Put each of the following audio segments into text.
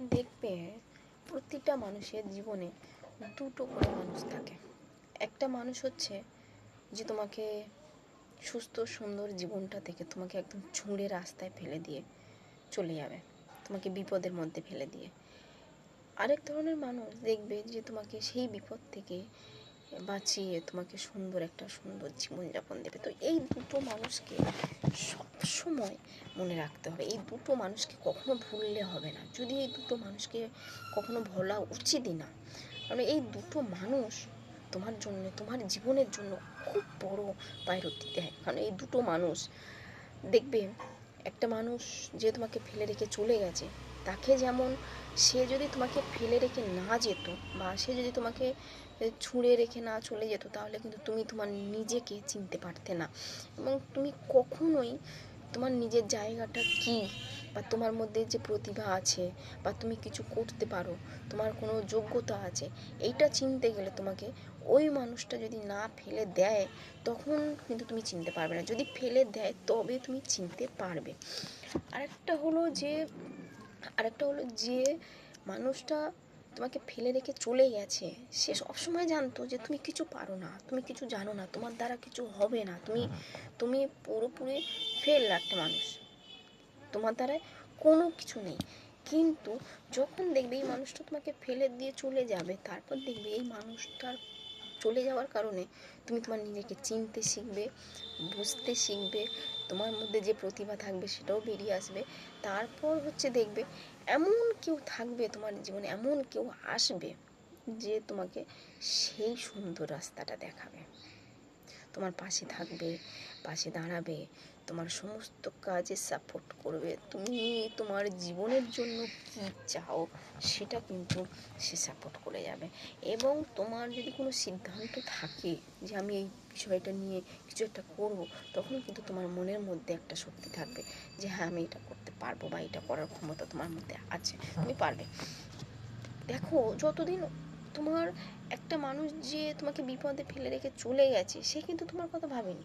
দেখবে প্রতিটা মানুষের জীবনে দুটো করে মানুষ থাকে। একটা মানুষ হচ্ছে যে তোমাকে সুস্থ, সুন্দর জীবনটা থেকে তোমাকে একদম ছুঁড়ে রাস্তায় ফেলে দিয়ে চলে যাবে। তোমাকে বিপদের মধ্যে ফেলে দিয়ে। আরেক ধরনের মানুষ দেখবে যে তোমাকে সেই বিপদ থেকে বাঁচিয়ে তোমাকে সুন্দর একটা সুন্দর জীবনযাপন দেবে। তো এই দুটো মানুষকে সবসময় মনে রাখতে হবে। এই দুটো মানুষকে কখনো ভুললে হবে না। যদি এই দুটো মানুষকে কখনো ভোলা উচিতই না, কারণ এই দুটো মানুষ তোমার জন্য, তোমার জীবনের জন্য খুব বড় পায়রতি দেয়। কারণ এই দুটো মানুষ, দেখবে একটা মানুষ যে তোমাকে ফেলে রেখে চলে গেছে, তাকে যেমন সে যদি তোমাকে ফেলে রেখে না যেত বা সে যদি তোমাকে ছুঁড়ে রেখে না চলে যেত, তাহলে কিন্তু তুমি তোমার নিজেকে চিনতে পারতে না। এবং তুমি কখনোই তোমার নিজের জায়গাটা কি বা তোমার মধ্যে যে প্রতিভা আছে বা তুমি কিছু করতে পারো, তোমার কোনো যোগ্যতা আছে, এইটা চিনতে গেলে তোমাকে ওই মানুষটা যদি না ফেলে দেয়, তখন কিন্তু তুমি চিনতে পারবে না। যদি ফেলে দেয়, তবে তুমি চিনতে পারবে। আরেকটা হলো যে, আরেকটা হলো যে, মানুষটা তোমাকে ফেলে রেখে চলে গেছে। সে সবসময় জানতো যে তুমি কিছু পারো না তুমি কিছু জানো না তোমার দ্বারা কিছু হবে না। তুমি তুমি পুরোপুরি ফেল একটা মানুষ। তোমার দ্বারা কোনো কিছু নেই। কিন্তু যখন দেখবে এই মানুষটা তোমাকে ফেলে দিয়ে চলে যাবে তারপর দেখবে এই মানুষটার চলে যাওয়ার কারণে তুমি তোমার নিজেকে চিনতে শিখবে, বুঝতে শিখবে, তোমার মধ্যে যে প্রতিভা থাকবে সেটাও বেরিয়ে আসবে। তারপর হচ্ছে দেখবে এমন কেউ থাকবে তোমার জীবনে, এমন কেউ আসবে যে তোমাকে সেই সুন্দর রাস্তাটা দেখাবে। তোমার পাশে থাকবে, পাশে দাঁড়াবে, তোমার সমস্ত কাজে সাপোর্ট করবে। তুমি তোমার জীবনের জন্য কি চাও, সেটা কিন্তু সে সাপোর্ট করে যাবে। এবং তোমার যদি কোনো সিদ্ধান্ত থাকে যে আমি এই বিষয়টা নিয়ে কিছু একটা করব তখন কিন্তু তোমার মনের মধ্যে একটা শক্তি থাকবে যে হ্যাঁ আমি এটা করতে পারব বা এটা করার ক্ষমতা তোমার মধ্যে আছে, তুমি পারবে। দেখো, যতদিন তোমার একটা মানুষ যে তোমাকে বিপদে ফেলে রেখে চলে গেছে, সে কিন্তু তোমার কথা ভাবেনি।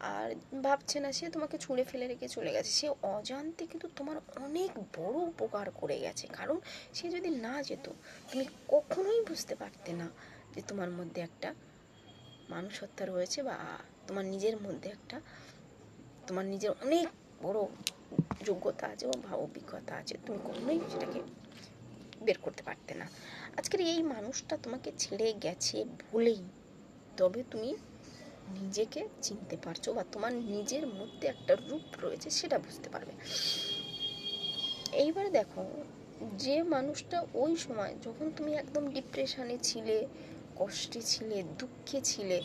আর ভাবছে না সে তোমাকে ছুঁড়ে ফেলে রেখে চলে গেছে। সে অজান্তে কিন্তু তোমার অনেক বড় উপকার করে গেছে। কারণ সে যদি না যেত, তুমি কখনোই বুঝতে পারতে না যে তোমার মধ্যে একটা মানুষত্বা রয়েছে বা তোমার নিজের মধ্যে একটা, তোমার নিজের অনেক বড় যোগ্যতা আছে বা অভিজ্ঞতা আছে। তুমি কখনোই সেটাকে বের করতে পারতে না। আজকের এই মানুষটা তোমাকে ছেড়ে গেছে বলেই। তবে তুমি নিজেকে চিনতে পারছ বা তোমার নিজের মধ্যে একটা রূপ রয়েছে সেটা বুঝতে পারবে। এইবারে দেখো, যে মানুষটা ওই সময় যখন তুমি একদম ডিপ্রেশনে ছিলে, কষ্টে ছিলে, দুঃখে ছিলে,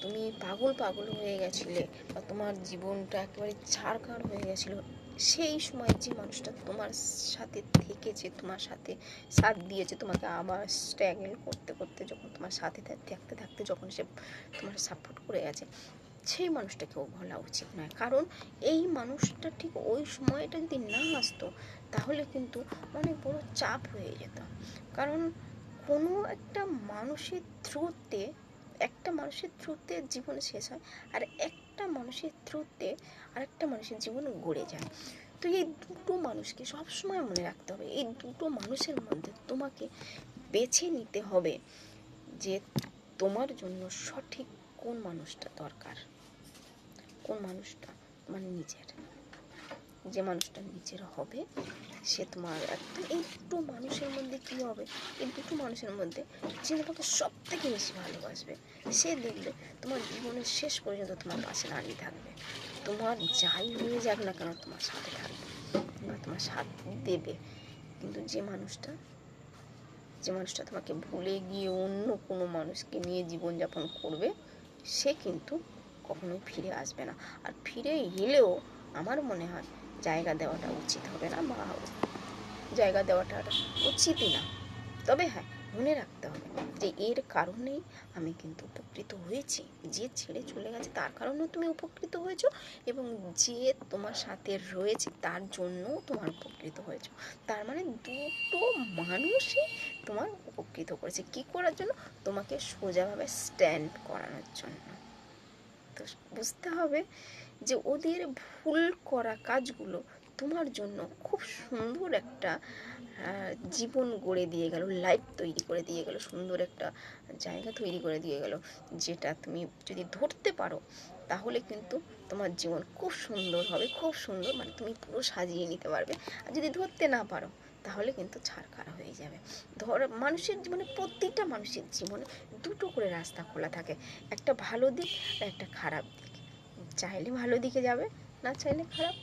তুমি পাগল পাগল হয়ে গেছিলে বা তোমার জীবনটা একেবারে ছাড়খাড় হয়ে গেছিল সেই সময় যে মানুষটা তোমার সাথে থেকেছে, তোমার সাথে সাথ দিয়েছে, তোমাকে আবার স্ট্রাগল করতে করতে যখন তোমার সাথে থাকতে থাকতে যখন সে তোমার সাপোর্ট করে গেছে, সেই মানুষটাকেও বলা উচিত নয়। কারণ এই মানুষটা ঠিক ওই সময়টা যদি না আসতো, তাহলে কিন্তু অনেক বড় চাপ হয়ে যেত। কারণ কোনো একটা মানুষের থ্রুতে একটা মানুষের থ্রুতে জীবন শেষ হয় আর একটা মানুষের থ্রুতে আরেকটা মানুষের জীবন গড়ে যায়। তো এই দুটো মানুষকে সবসময় মনে রাখতে হবে, এই দুটো মানুষের মধ্যে তোমাকে বেছে নিতে হবে যে তোমার জন্য সঠিক কোন মানুষটা দরকার, কোন মানুষটা তোমার নিজের। যে মানুষটা নিজের হবে, সে তোমার একদম এই দুটো মানুষের মধ্যে কী হবে? এই দুটো মানুষের মধ্যে যে তোমাকে সব থেকে বেশি ভালোবাসবে, সে দেখবে তোমার জীবনের শেষ পর্যন্ত তোমার পাশে দাঁড়িয়ে থাকবে। তোমার যাই হয়ে যাক না কেন তোমার সাথে থাকবে বা তোমার সাথ দেবে। কিন্তু যে মানুষটা যে মানুষটা তোমাকে ভুলে গিয়ে অন্য কোনো মানুষকে নিয়ে জীবনযাপন করবে, সে কিন্তু কখনোই ফিরে আসবে না। আর ফিরে এলেও আমার মনে হয় জায়গা দেওয়াটা উচিত হবে না, বা জায়গা দেওয়াটা উচিতই না। তবে হ্যাঁ মনে রাখতে হবে যে এর কারণেই আমি কিন্তু উপকৃত হয়েছি। যে ছেড়ে চলে গেছে তার কারণেও তুমি উপকৃত হয়েছো এবং যে তোমার সাথে রয়েছে তার জন্যও তোমার উপকৃত হয়েছো। তার মানে দুটো মানুষই তোমার উপকৃত করেছে। কি করার জন্য? তোমাকে সোজাভাবে স্ট্যান্ড করানোর জন্য। তো বুঝতে হবে যে ওদের ভুল করা কাজগুলো তোমার জন্য খুব সুন্দর একটা জীবন গড়ে দিয়ে গেল লাইফ তৈরি করে দিয়ে গেল, সুন্দর একটা জায়গা তৈরি করে দিয়ে গেল, যেটা তুমি যদি ধরতে পারো, তাহলে কিন্তু তোমার জীবন খুব সুন্দর হবে, খুব সুন্দর মানে তুমি পুরো সাজিয়ে নিতে পারবে। আর যদি ধরতে না পারো, তাহলে কিন্তু ছাড়খাড়া হয়ে যাবে। ধর, মানুষের জীবনে, প্রতিটা মানুষের জীবনে দুটো করে রাস্তা খোলা থাকে, একটা ভালো দিক আর একটা খারাপ দিক। চাইলে ভালো দিকে যাবে না চাইলে খারাপ।